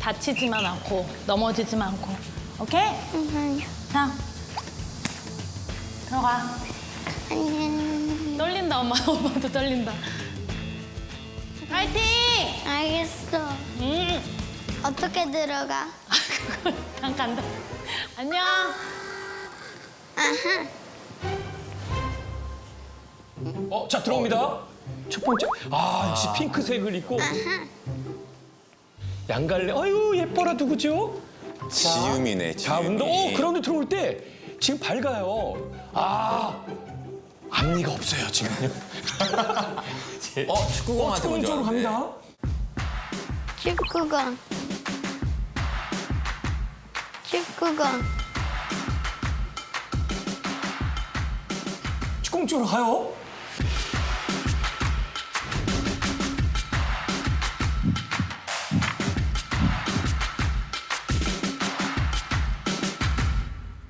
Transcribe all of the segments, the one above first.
다치지만 않고 넘어지지만 않고 오케이? 자 들어가 떨린다 엄마 엄마도 떨린다 파이팅! 알겠어. 음. 어떻게 들어가? 그냥 간다 안녕 아하. 어, 자 들어옵니다. 첫 번째. 아, 역시 핑크색을 입고. 양갈래. 아유, 예뻐라 누구죠? 지음이네. 자, 지음이. 운동. 오, 그라운드 들어올 때 지금 밝아요. 아, 앞니가 없어요 지금요. 어 축구공한테 축구 먼저 쪽으로 왔네. 갑니다. 축구공. 축구공. 축구 쪽으로 가요.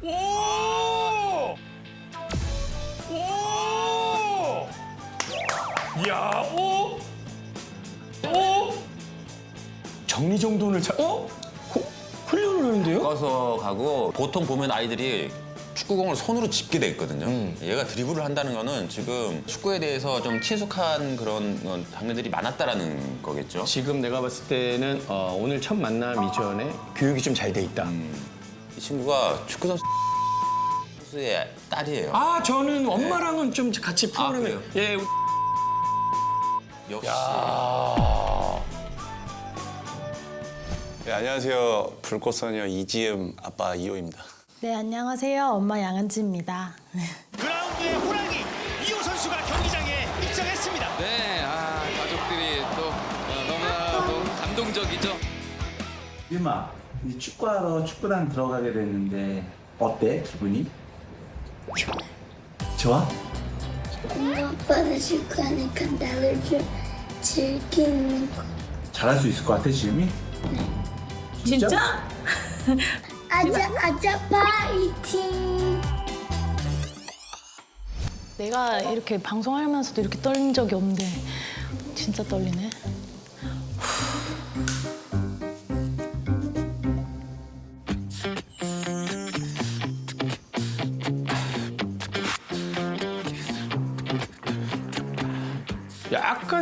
오! 오! 야, 오! 오! 정리정돈을 잘, 어? 하는데요? 꺾어서 가고 보통 보면 아이들이 축구공을 손으로 짚게 돼 있거든요. 음. 얘가 드리블을 한다는 거는 지금 축구에 대해서 좀 친숙한 그런 어, 장면들이 많았다라는 거겠죠. 지금 내가 봤을 때는 어, 오늘 첫 만남 이전에 교육이 좀 잘 돼 있다. 이 친구가 축구 선수 선수의 딸이에요. 아 저는 엄마랑은 좀 같이 프로그램에 그래요? 예 역시 네, 안녕하세요. 불꽃소녀 이지음 아빠 이호입니다. 네 안녕하세요 엄마 양은지입니다 그라운드의 호랑이 이호 선수가 경기장에 입장했습니다. 네, 아 가족들이 또 어, 너무나도 감동적이죠. 유마, 이제 축구하러 축구단 들어가게 됐는데 어때 기분이? 좋아? 엄마 아빠가 축구하니까 나를 좀 즐기는 거. 잘할 수 있을 것 같아 지금이? 진짜? 아자 아자 파이팅. 내가 이렇게 방송하면서도 이렇게 떨린 적이 없는데 진짜 떨리네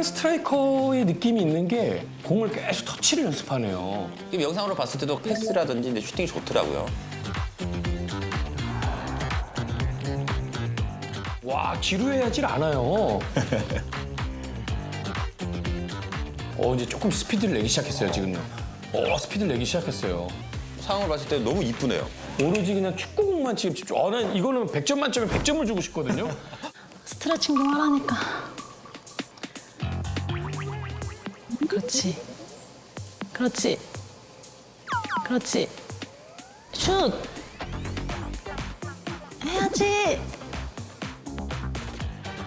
약간 스트라이커의 느낌이 있는 게 공을 계속 터치를 연습하네요. 이 영상으로 봤을 때도 패스라든지 이제 슈팅이 좋더라고요. 와 지루해하질 않아요. 어 이제 조금 스피드를 내기 시작했어요 지금요. 어 스피드를 내기 시작했어요. 상황을 봤을 때 너무 이쁘네요. 오로지 그냥 축구공만 지금 집중. 아, 난 이거는 100점 만점에 100점을 주고 싶거든요. 스트레칭 좀 하라니까 그렇지. 그렇지. 그렇지. 슛! 해야지.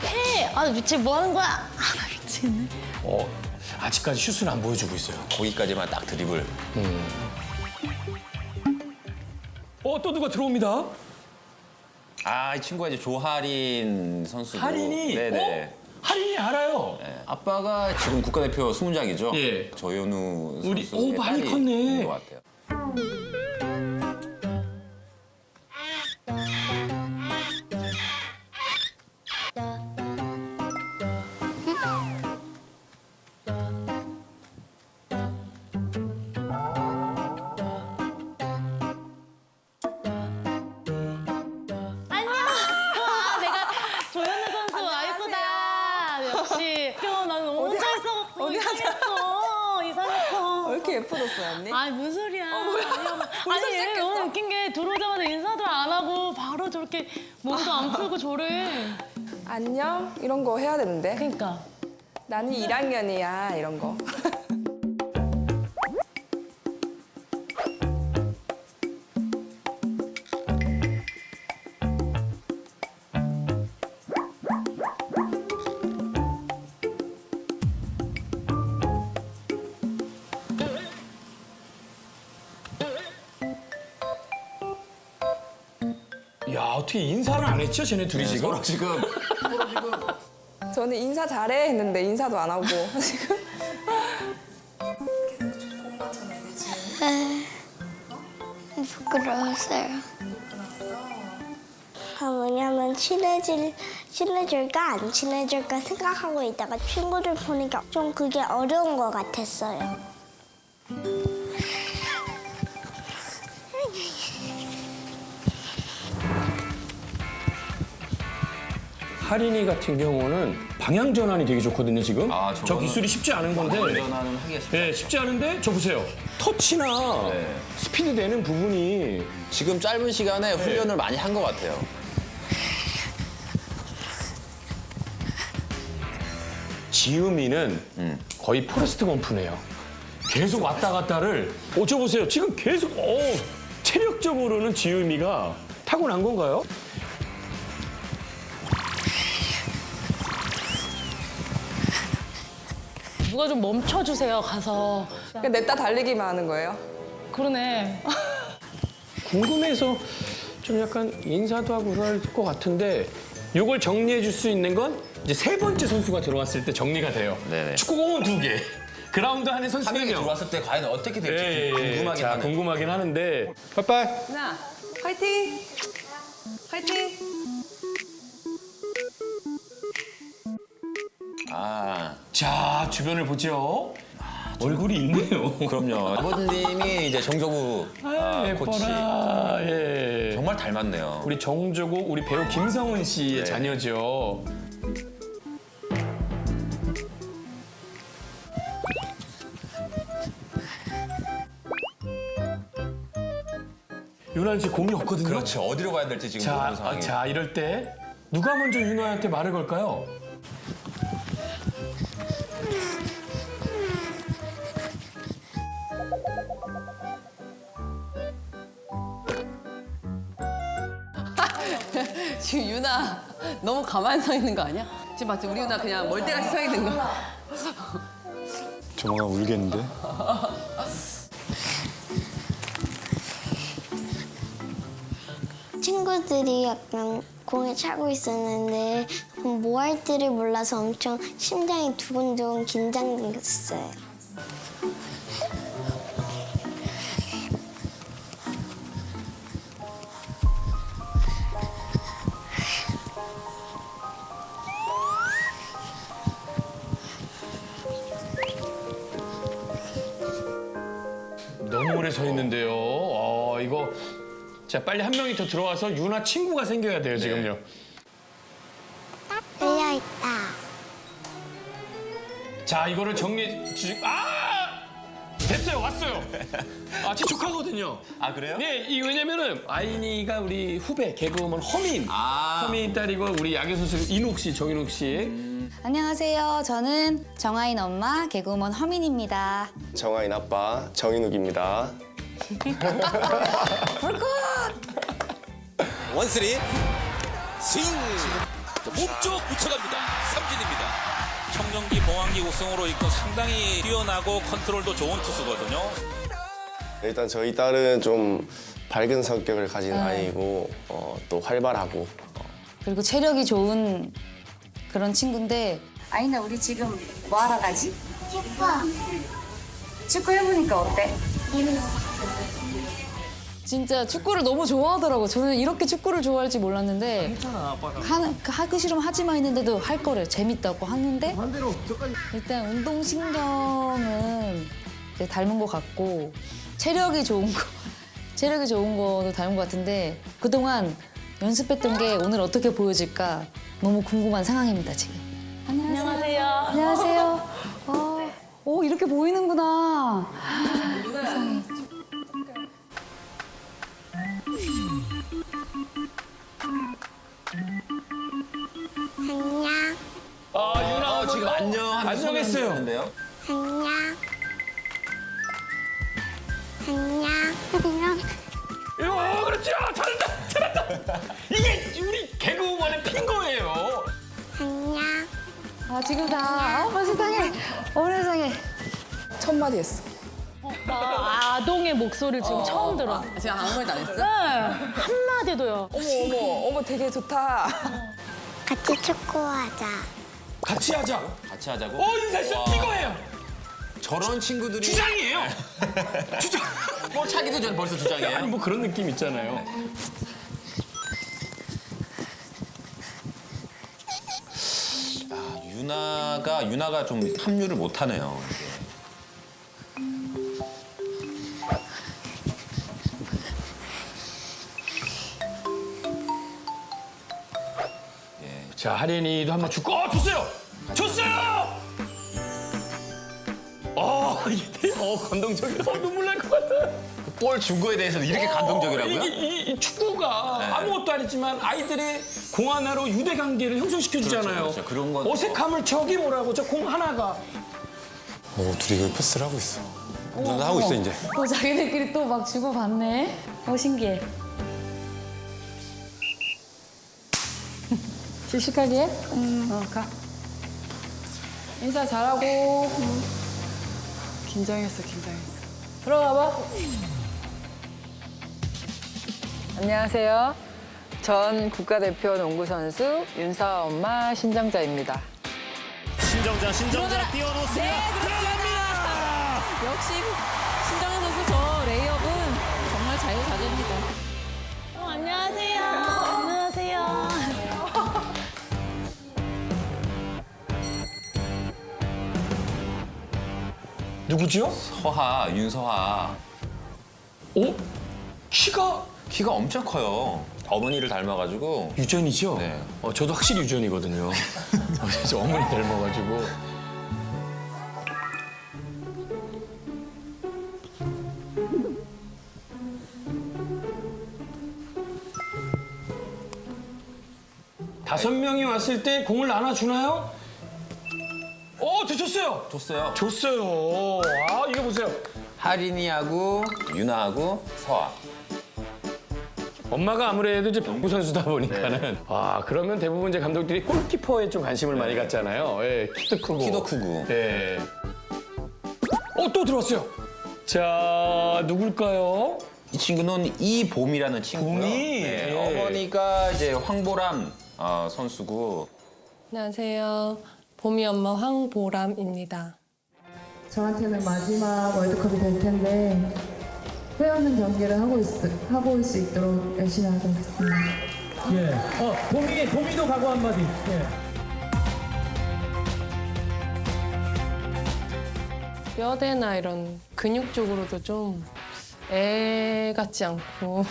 해 아 미치 뭐 하는 거야? 아 미치겠네. 어 아직까지 슛은 안 보여주고 있어요. 거기까지만 딱 드리블. 어또 누가 들어옵니다. 아, 이 친구가 이제 조하린 선수. 할인이? 네네. 어? 할인이 알아요. 네. 아빠가 지금 국가대표 수문장이죠. 예. 조현우 우리- 선수의 오, 많이 딸이 컸네. 있는 것 같아요. 예뻐졌어요, 언니? 아니 무슨 소리야 벌써 아니 얘 시작했어? 너무 웃긴 게 들어오자마자 인사도 안 하고 바로 저렇게 몸도 안 풀고 저래 안녕? 이런 거 해야 되는데. 그러니까 나는 1학년이야, 이런 거. 어떻게 인사를 안 했죠, 쟤네 둘이 지금? 서로 지금 저는 인사 잘해 했는데 인사도 안 하고 지금 부끄러웠어요. 아, 왜냐면 친해질, 친해질까 안 친해질까 생각하고 있다가 친구들 보니까 좀 그게 어려운 것 같았어요. 하린이 같은 경우는 방향 전환이 되게 좋거든요, 지금. 아, 저 저거는- 기술이 쉽지 않은 건데. 운전하는 하기가 쉽지 네, 쉽지 않은데 저 보세요. 터치나 네. 스피드 내는 부분이 지금 짧은 시간에 훈련을 많이 한 것 같아요. 지음이는 음. 거의 포레스트 검프네요. 계속 왔다 갔다를 어저 보세요. 지금 계속 어 체력적으로는 지음이가 타고난 건가요? 누가 좀 멈춰주세요, 가서. 그냥 냈다 달리기만 하는 거예요. 그러네. 궁금해서 좀 약간 인사도 하고 그럴 것 같은데 이걸 정리해 줄 수 있는 건 이제 세 번째 선수가 들어왔을 때 정리가 돼요. 네네. 축구공은 두 개. 그라운드 안에 선수 한세 명이 명. 들어왔을 때 과연 어떻게 될지 예, 예, 예. 궁금하긴 자, 하네. 궁금하긴 하는데. 빠빠이. 누나 화이팅! 화이팅! 아, 자, 주변을 보죠. 얼굴이 있네요. 그럼요. 아버님이 이제 정조구 아, 코치. 예뻐라. 예. 정말 닮았네요. 우리 정조고 우리 배우 김성은 씨의 네. 자녀죠. 유난 씨 공이 없거든요. 그렇죠. 어디로 가야 될지 지금 자, 모르는 아, 상황이. 자 이럴 때 누가 먼저 윤아한테 말을 걸까요? 너무 가만히 서 있는 거 아니야? 지금 마치 우리 유나 그냥 멀대같이 서 있는 거. 조만간 울겠는데? 친구들이 약간 공에 차고 있었는데 뭐 할지를 몰라서 엄청 심장이 두근두근 긴장됐어요. 서 있는데요. 어, 이거 자 빨리 한 명이 더 들어와서 윤아 친구가 생겨야 돼요 지금요. 열려 있다. 자 이거를 정리 주식 아 됐어요 왔어요. 아 재촉하거든요. 아, 그래요? 네, 이 왜냐면은 아이니가 우리 후배 개그우먼 허민, 아. 허민 딸이고 우리 야구 선수 인옥 씨, 정인옥 씨. 안녕하세요. 저는 정아인 엄마 개그우먼 허민입니다. 정아인 아빠 정인욱입니다. 원스리 스윙! 몸쪽 붙여갑니다. 삼진입니다. 청정기 봉황기 우승으로 이끌 상당히 뛰어나고 컨트롤도 좋은 투수거든요. 일단 저희 딸은 좀 밝은 성격을 가진 아이고 어, 또 활발하고. 그리고 체력이 좋은 그런 친구인데 아이나 우리 지금 뭐 하러 가지? 축구. 축구 해보니까 어때? 진짜 축구를 너무 좋아하더라고. 저는 이렇게 축구를 좋아할지 몰랐는데 하는 하기 싫으면 하지 마 했는데도 할 거를 재밌다고 하는데 일단 운동 신경은 이제 닮은 것 같고 체력이 좋은 거 체력이 좋은 거도 닮은 것 같은데 그동안 연습했던 게 오늘 어떻게 보여질까 너무 궁금한 상황입니다 지금. 안녕하세요. 안녕하세요. 어, 오 이렇게 보이는구나. 안녕. 아 윤아 어, 지금 안녕 안녕했어요. 안녕. 안녕. 안녕. 요 그렇죠 잘한다 잘한다. 이게 우리 개그우먼의 핀 거예요. 안녕. 아 지금 다 어머 세상에 어머 세상에 첫 마디 했어. 나 아동의 목소리를 지금 처음 들어. 제가 아무 말도 안 했어? 네, 한마디도요. 어머 어머 어머 되게 좋다. 같이 축구하자. 같이 하자. 같이 하자고. 어 인사했어. 와, 이거예요. 저런 친구들이 주장이에요. 주장. 볼 차기도 전 벌써 아니 주장이에요. 뭐 그런 느낌 있잖아요. 아, 유나가 유나가 좀 합류를 못 하네요. 이게. 자 하린이도 한번 주고 어 줬어요. 줬어요. 어 이게 어 감동적이다. 어, 눈물 날 것 같아. 볼 준 거에 대해서는 이렇게 감동적이라고요? 이게 이, 이 축구가 네. 아무것도 아니지만 아이들의 공 하나로 유대 관계를 형성시켜 주잖아요. 그렇죠, 그렇죠. 그런 건 어색함을 저기 뭐라고 저 공 하나가 오 둘이 그 패스를 하고 있어. 누나 하고 있어 이제. 또 자기들끼리 또 막 주고 받네. 어 신기해. 씩씩하게 해? 응. 어, 가. 인사 잘하고. 긴장했어, 긴장했어. 들어가 봐. 안녕하세요. 전 국가대표 농구 선수 윤사 엄마 신정자입니다. 신정자 신정자 뛰어놓습니다. 역시 신정현 선수 저 레이업은 정말 자유자재입니다. 어, 안녕하세요. 안녕하세요. 누구지요? 서하 윤서하 어? 키가 키가 엄청 커요. 어머니를 닮아가지고 유전이죠? 네. 어, 저도 확실히 유전이거든요. 어, 저 어머니 닮아가지고. 다섯 명이 왔을 때 공을 나눠주나요? 어, 줬어요. 줬어요. 줬어요. 아, 이거 보세요. 하린이하고 유나하고 서하. 엄마가 아무래도 이제 농구 선수다 보니까는 아 그러면 대부분 이제 감독들이 골키퍼에 좀 관심을 많이 갖잖아요. 예, 키도 크고 키도 크고. 예. 어또 들어왔어요. 자 누굴까요? 이 친구는 이봄이라는 친구고요. 봄이? 네, 예. 어머니가 이제 황보람 어, 선수고 안녕하세요. 봄이 엄마 황보람입니다. 저한테는 마지막 월드컵이 될 텐데 후회 없는 경기를 하고, 있, 하고 올 수 있도록 열심히 하겠습니다. 예. 어 봄이 봄이도 각오 한마디. 예. 뼈대나 이런 근육 쪽으로도 좀 애 같지 않고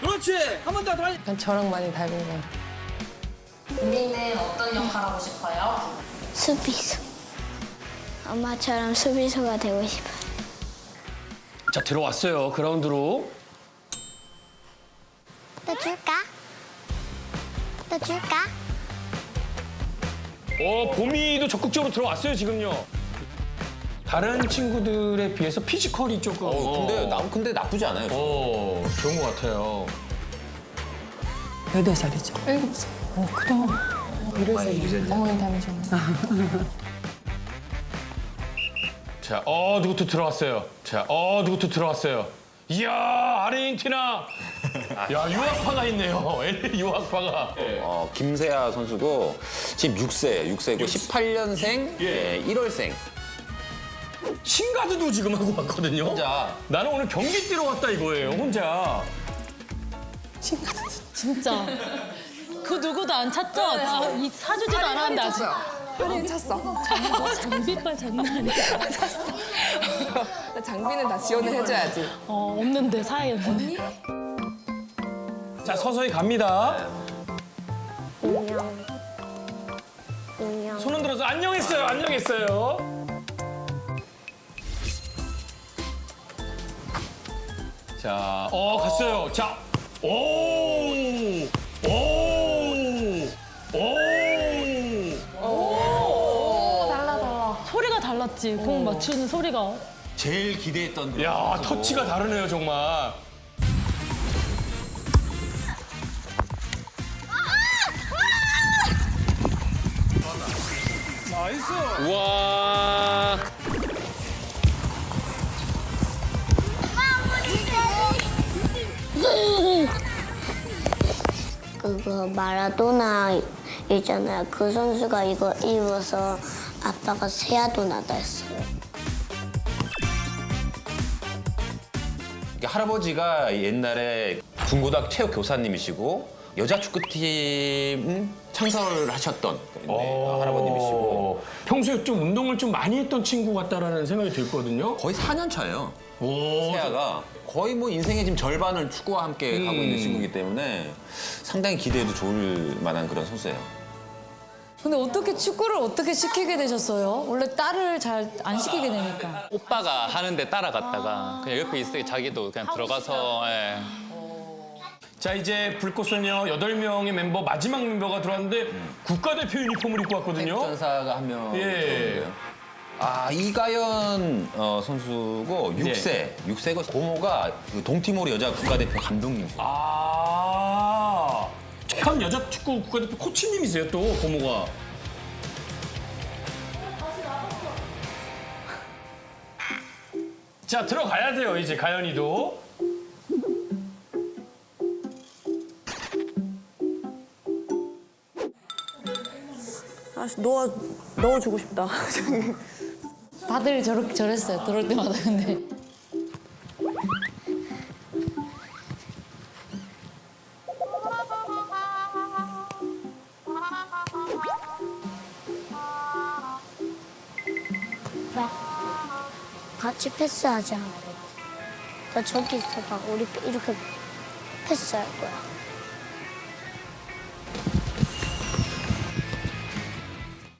그렇지. 한 번 더 더. 약간 저랑 많이 닮은 것 같아요. 우리는 어떤 역할 하고 싶어요? 수비수. 엄마처럼 수비수가 되고 싶어요. 자 들어왔어요 그라운드로. 또 줄까? 또 줄까? 어 봄이도 적극적으로 들어왔어요 지금요. 다른 친구들에 비해서 피지컬이 조금. 어, 근데 나 근데 나쁘지 않아요. 어 좋은 것 같아요. 몇살 살이죠? 일곱 살. 어, 그럼. 이래서 어머니 닮으셨네. 자, 어, 누구 또 들어왔어요. 자, 어, 누구 또 들어왔어요. 이야, 아르헨티나. 야, 유학파가 있네요. LA 유학파가. 어, 김세아 선수고 지금 6세, 6세고 18년생, 예. 예, 1월생. 신가드도 지금 하고 왔거든요. 혼자 나는 오늘 경기 뛰러 왔다 이거예요, 혼자. 진짜. 그 누구도 안 찾죠? 다 이 사주지도 않았는데 아직. 할인 찼어. 장비빨 장난 아니야. 장비는 다 지원을 해줘야지. 어, 없는데 사이에 없는데. 자, 서서히 갑니다. 안녕. 안녕. 손은 들어서 안녕했어요, 안녕했어요. 자, 어, 갔어요. 자! 오! 맞지? 공 어. 맞추는 소리가. 제일 기대했던 그런 야 터치가 다르네요 정말. 나이스. 우와. 그거 마라도나 있잖아요. 그 선수가 이거 입어서 아빠가 세아도나다 했어요. 이게 할아버지가 옛날에 중고등학교 체육 교사님이시고 여자 축구팀 창설을 하셨던 네, 할아버님이시고 평소에 좀 운동을 좀 많이 했던 친구 같다라는 생각이 들거든요. 거의 4년 차예요. 오, 세아가 거의 뭐 인생의 지금 절반을 축구와 함께 하고 있는 친구이기 때문에 상당히 기대해도 좋을 만한 그런 선수예요. 근데 어떻게 축구를 어떻게 시키게 되셨어요? 원래 딸을 잘 안 시키게 되니까. 오빠가 하는데 따라갔다가 그냥 옆에 있으니 자기도 그냥 들어가서 예. 자 이제 불꽃소녀 8명의 멤버 마지막 멤버가 들어왔는데 국가대표 유니폼을 입고 왔거든요. 전사가 한 명. 예. 아 이가연 어, 선수고 6세, 6세고 고모가 그 동티모르 여자 국가대표 감독님이세요. 아, 현 여자 축구 국가대표 코치님이세요 또 고모가. 자 들어가야 돼요 이제 가연이도. 아, 넣어, 넣어주고 싶다. 다들 저렇게 저랬어요. 들어올 때마다 근데. 패스하자. 너 저기 있어봐. 우리 이렇게 패스할 거야.